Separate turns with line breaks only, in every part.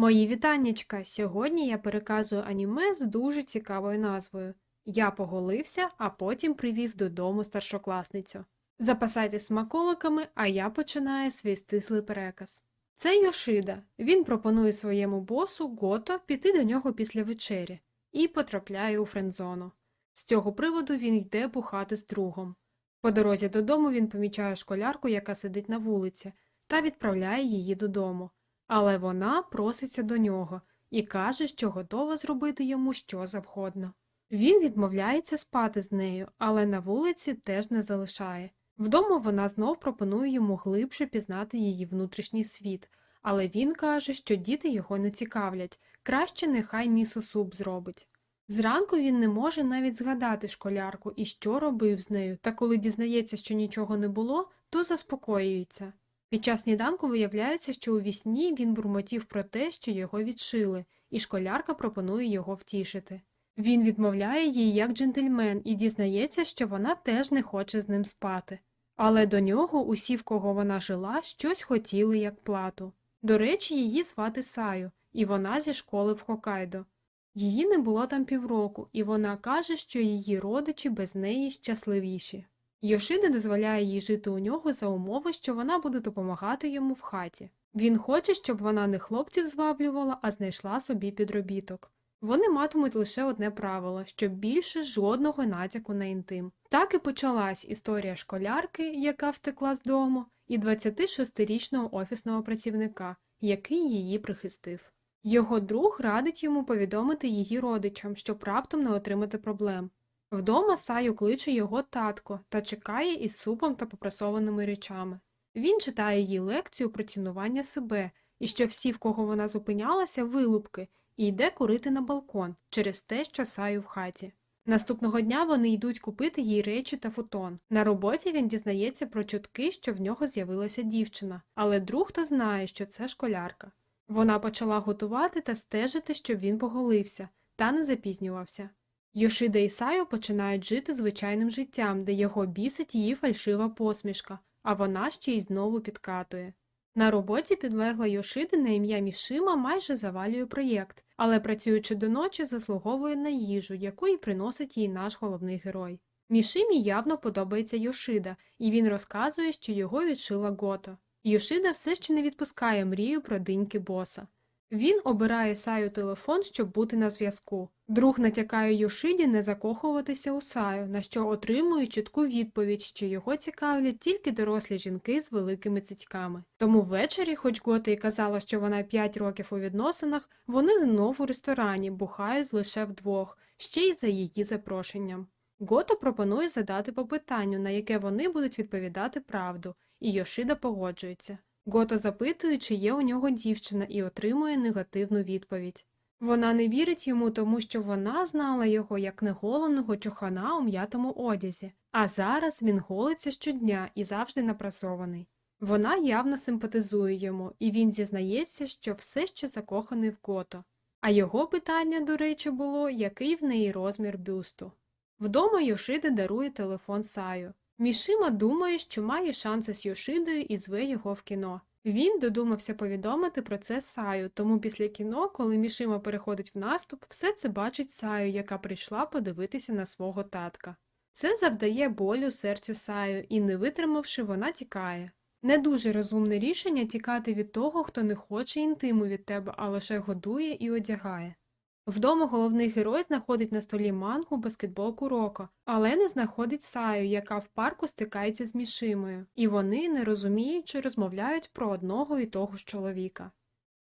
Мої вітаннячка! Сьогодні я переказую аніме з дуже цікавою назвою. Я поголився, а потім привів додому старшокласницю. Запасайтесь смаколиками, а я починаю свій стислий переказ. Це Йошида. Він пропонує своєму босу Гото піти до нього після вечері і потрапляє у френдзону. З цього приводу він йде бухати з другом. По дорозі додому він помічає школярку, яка сидить на вулиці, та відправляє її додому. Але вона проситься до нього і каже, що готова зробити йому що завгодно. Він відмовляється спати з нею, але на вулиці теж не залишає. Вдома вона знов пропонує йому глибше пізнати її внутрішній світ, але він каже, що діти його не цікавлять, краще нехай місо-суп зробить. Зранку він не може навіть згадати школярку і що робив з нею, та коли дізнається, що нічого не було, то заспокоюється. Під час сніданку виявляється, що у вісні він бурмотів про те, що його відшили, і школярка пропонує його втішити. Він відмовляє їй як джентльмен і дізнається, що вона теж не хоче з ним спати. Але до нього усі, в кого вона жила, щось хотіли як плату. До речі, її звати Саю, і вона зі школи в Хокайдо. Її не було там півроку, і вона каже, що її родичі без неї щасливіші. Йошида дозволяє їй жити у нього за умови, що вона буде допомагати йому в хаті. Він хоче, щоб вона не хлопців зваблювала, а знайшла собі підробіток. Вони матимуть лише одне правило, щоб більше жодного натяку на інтим. Так і почалась історія школярки, яка втекла з дому, і 26-річного офісного працівника, який її прихистив. Його друг радить йому повідомити її родичам, щоб раптом не отримати проблем. Вдома Саю кличе його татко та чекає із супом та попрасованими речами. Він читає їй лекцію про цінування себе і що всі, в кого вона зупинялася, вилупки, і йде курити на балкон через те, що Саю в хаті. Наступного дня вони йдуть купити їй речі та футон. На роботі він дізнається про чутки, що в нього з'явилася дівчина, але друг то знає, що це школярка. Вона почала готувати та стежити, щоб він поголився, та не запізнювався. Йошида і Саю починають жити звичайним життям, де його бісить її фальшива посмішка, а вона ще й знову підкатує. На роботі підлегла Йошиди на ім'я Мішима майже завалює проєкт, але працюючи до ночі, заслуговує на їжу, яку й приносить їй наш головний герой. Мішимі явно подобається Йошида, і він розказує, що його відшила Гото. Йошида все ще не відпускає мрію про диньки боса. Він обирає Саю телефон, щоб бути на зв'язку. Друг натякає Йошиді не закохуватися у Саю, на що отримує чітку відповідь, що його цікавлять тільки дорослі жінки з великими цицьками. Тому ввечері, хоч Гота й казала, що вона 5 років у відносинах, вони знову у ресторані бухають лише вдвох, ще й за її запрошенням. Гото пропонує задати попитанню, на яке вони будуть відповідати правду, і Йошида погоджується. Гото запитує, чи є у нього дівчина, і отримує негативну відповідь. Вона не вірить йому, тому що вона знала його як неголеного чохана у м'ятому одязі, а зараз він голиться щодня і завжди напрасований. Вона явно симпатизує йому, і він зізнається, що все ще закоханий в Гото. А його питання, до речі, було, який в неї розмір бюсту. Вдома Йошида дарує телефон Саю. Мішима думає, що має шанси з Йошидою і зве його в кіно. Він додумався повідомити про це Саю, тому після кіно, коли Мішима переходить в наступ, все це бачить Саю, яка прийшла подивитися на свого татка. Це завдає болю серцю Саю, і, не витримавши, вона тікає. Не дуже розумне рішення тікати від того, хто не хоче інтиму від тебе, а лише годує і одягає. Вдома головний герой знаходить на столі мангу баскетболку Роко, але не знаходить Саю, яка в парку стикається з Мішимою, і вони, не розуміючи, розмовляють про одного і того ж чоловіка.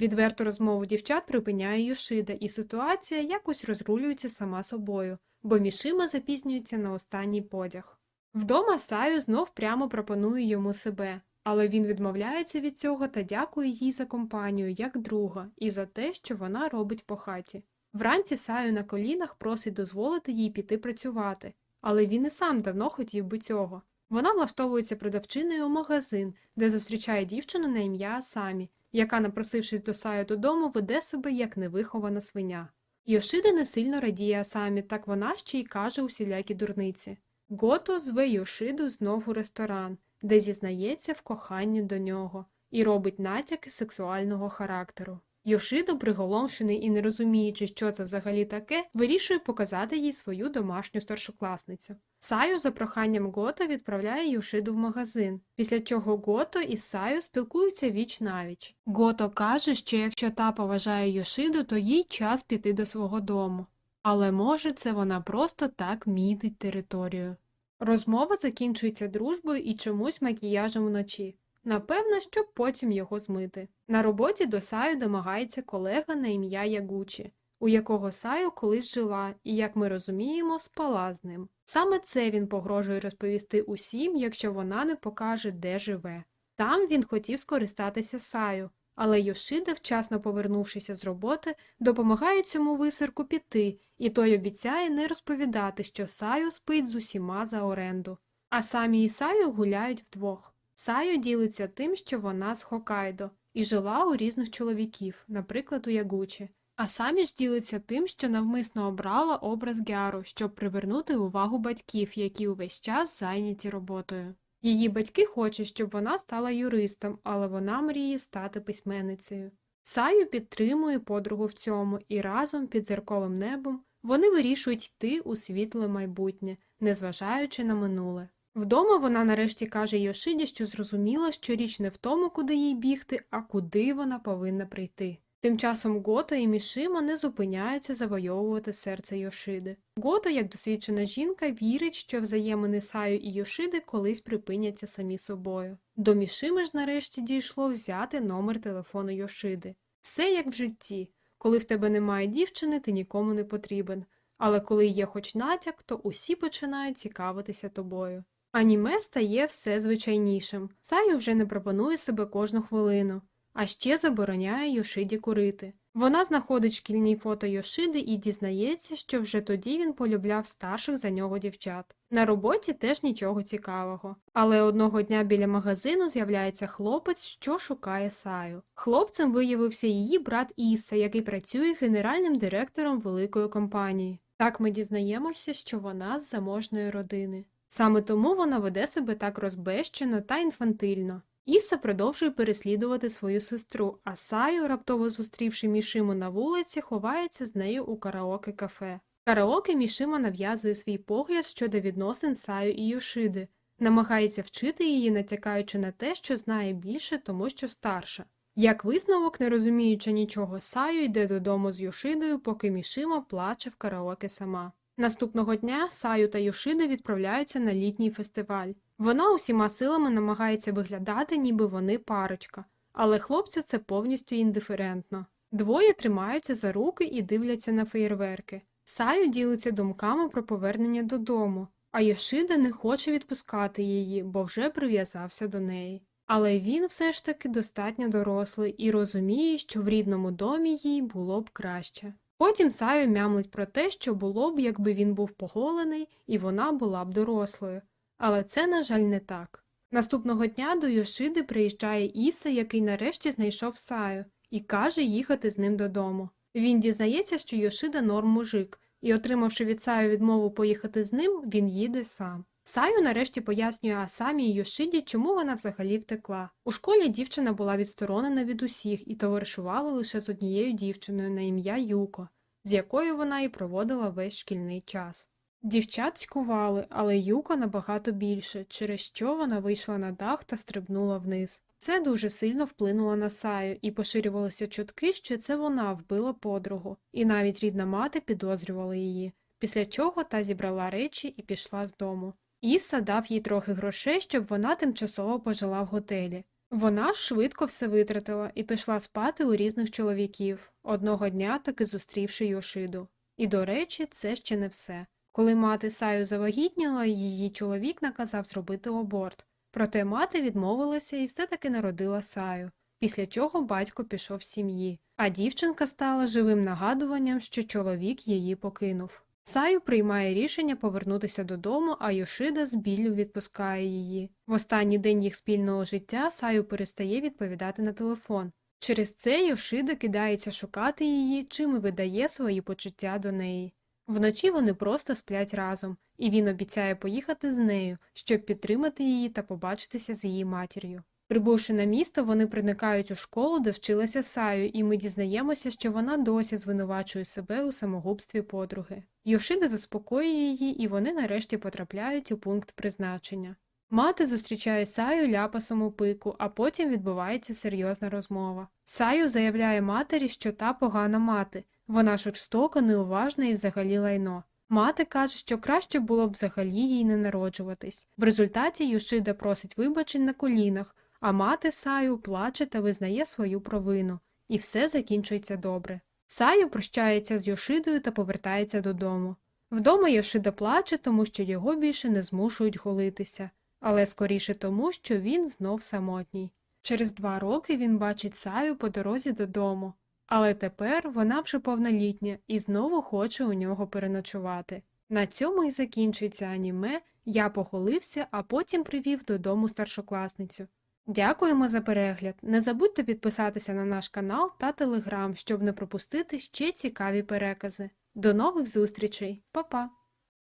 Відверту розмову дівчат припиняє Йошида, і ситуація якось розрулюється сама собою, бо Мішима запізнюється на останній подяг. Вдома Саю знов прямо пропонує йому себе, але він відмовляється від цього та дякує їй за компанію як друга і за те, що вона робить по хаті. Вранці Саю на колінах просить дозволити їй піти працювати, але він і сам давно хотів би цього. Вона влаштовується продавчиною у магазин, де зустрічає дівчину на ім'я Асамі, яка, напросившись до Саю додому, веде себе як невихована свиня. Йошида не сильно радіє Асамі, так вона ще й каже усілякі дурниці. Гото зве Йошиду знов у ресторан, де зізнається в коханні до нього, і робить натяки сексуального характеру. Йошидо, приголомшений і не розуміючи, що це взагалі таке, вирішує показати їй свою домашню старшокласницю. Саю за проханням Гото відправляє Йошиду в магазин, після чого Гото і Саю спілкуються віч навіч. Гото каже, що якщо та поважає Йошиду, то їй час піти до свого дому. Але може це вона просто так мітить територію. Розмова закінчується дружбою і чомусь макіяжем вночі. Напевно, щоб потім його змити. На роботі до Саю домагається колега на ім'я Ягучі, у якого Саю колись жила і, як ми розуміємо, спала з ним. Саме це він погрожує розповісти усім, якщо вона не покаже, де живе. Там він хотів скористатися Саю, але Йошида, вчасно повернувшися з роботи, допомагає цьому висерку піти, і той обіцяє не розповідати, що Саю спить з усіма за оренду. А самі і Саю гуляють вдвох. Саю ділиться тим, що вона з Хокайдо і жила у різних чоловіків, наприклад, у Ягучі. А самі ж ділиться тим, що навмисно обрала образ Гяру, щоб привернути увагу батьків, які увесь час зайняті роботою. Її батьки хочуть, щоб вона стала юристом, але вона мріє стати письменницею. Саю підтримує подругу в цьому, і разом під зірковим небом вони вирішують йти у світле майбутнє, незважаючи на минуле. Вдома вона нарешті каже Йошиді, що зрозуміла, що річ не в тому, куди їй бігти, а куди вона повинна прийти. Тим часом Гото і Мішима не зупиняються завойовувати серце Йошиди. Гото, як досвідчена жінка, вірить, що взаємини Саю і Йошиди колись припиняться самі собою. До Мішими ж нарешті дійшло взяти номер телефону Йошиди. Все як в житті. Коли в тебе немає дівчини, ти нікому не потрібен. Але коли є хоч натяк, то усі починають цікавитися тобою. Аніме стає все звичайнішим. Саю вже не пропонує себе кожну хвилину, а ще забороняє Йошиді курити. Вона знаходить шкільні фото Йошиди і дізнається, що вже тоді він полюбляв старших за нього дівчат. На роботі теж нічого цікавого. Але одного дня біля магазину з'являється хлопець, що шукає Саю. Хлопцем виявився її брат Іса, який працює генеральним директором великої компанії. Так ми дізнаємося, що вона з заможної родини. Саме тому вона веде себе так розбещено та інфантильно. Іса продовжує переслідувати свою сестру, а Саю, раптово зустрівши Мішиму на вулиці, ховається з нею у караоке кафе. Караоке Мішима нав'язує свій погляд щодо відносин Саю і Йошиди, намагається вчити її, натякаючи на те, що знає більше, тому що старша. Як висновок, не розуміючи нічого, Саю йде додому з Йошидою, поки Мішима плаче в караоке сама. Наступного дня Саю та Йошида відправляються на літній фестиваль. Вона усіма силами намагається виглядати, ніби вони парочка, але хлопцю це повністю індиферентно. Двоє тримаються за руки і дивляться на феєрверки. Саю ділиться думками про повернення додому, а Йошида не хоче відпускати її, бо вже прив'язався до неї. Але він все ж таки достатньо дорослий і розуміє, що в рідному домі їй було б краще. Потім Саю мямлить про те, що було б, якби він був поголений і вона була б дорослою. Але це, на жаль, не так. Наступного дня до Йошиди приїжджає Іса, який нарешті знайшов Саю, і каже їхати з ним додому. Він дізнається, що Йошида норм мужик, і, отримавши від Саю відмову поїхати з ним, він їде сам. Саю нарешті пояснює Асамі і Йошиді, чому вона взагалі втекла. У школі дівчина була відсторонена від усіх і товаришувала лише з однією дівчиною на ім'я Юко, з якою вона і проводила весь шкільний час. Дівчат цькували, але Юко набагато більше, через що вона вийшла на дах та стрибнула вниз. Це дуже сильно вплинуло на Саю, і поширювалися чутки, що це вона вбила подругу, і навіть рідна мати підозрювала її, після чого та зібрала речі і пішла з дому. Іса дав їй трохи грошей, щоб вона тимчасово пожила в готелі. Вона ж швидко все витратила і пішла спати у різних чоловіків, одного дня таки зустрівши Йошиду. І, до речі, це ще не все. Коли мати Саю завагітніла, її чоловік наказав зробити аборт. Проте мати відмовилася і все-таки народила Саю, після чого батько пішов з сім'ї, а дівчинка стала живим нагадуванням, що чоловік її покинув. Саю приймає рішення повернутися додому, а Йошида з біллю відпускає її. В останній день їх спільного життя Саю перестає відповідати на телефон. Через це Йошида кидається шукати її, чим і видає свої почуття до неї. Вночі вони просто сплять разом, і він обіцяє поїхати з нею, щоб підтримати її та побачитися з її матір'ю. Прибувши на місто, вони проникають у школу, де вчилася Саю, і ми дізнаємося, що вона досі звинувачує себе у самогубстві подруги. Йошида заспокоює її, і вони нарешті потрапляють у пункт призначення. Мати зустрічає Саю ляпасом у пику, а потім відбувається серйозна розмова. Саю заявляє матері, що та погана мати, вона жорстока, неуважна і взагалі лайно. Мати каже, що краще було б взагалі їй не народжуватись. В результаті Йошида просить вибачень на колінах, а мати Саю плаче та визнає свою провину. І все закінчується добре. Саю прощається з Йошидою та повертається додому. Вдома Йошида плаче, тому що його більше не змушують голитися, але скоріше тому, що він знов самотній. Через два роки він бачить Саю по дорозі додому, але тепер вона вже повнолітня і знову хоче у нього переночувати. На цьому і закінчується аніме Я поголився, а потім привів додому старшокласницю. Дякуємо за перегляд. Не забудьте підписатися на наш канал та телеграм, щоб не пропустити ще цікаві перекази. До нових зустрічей, Па-па!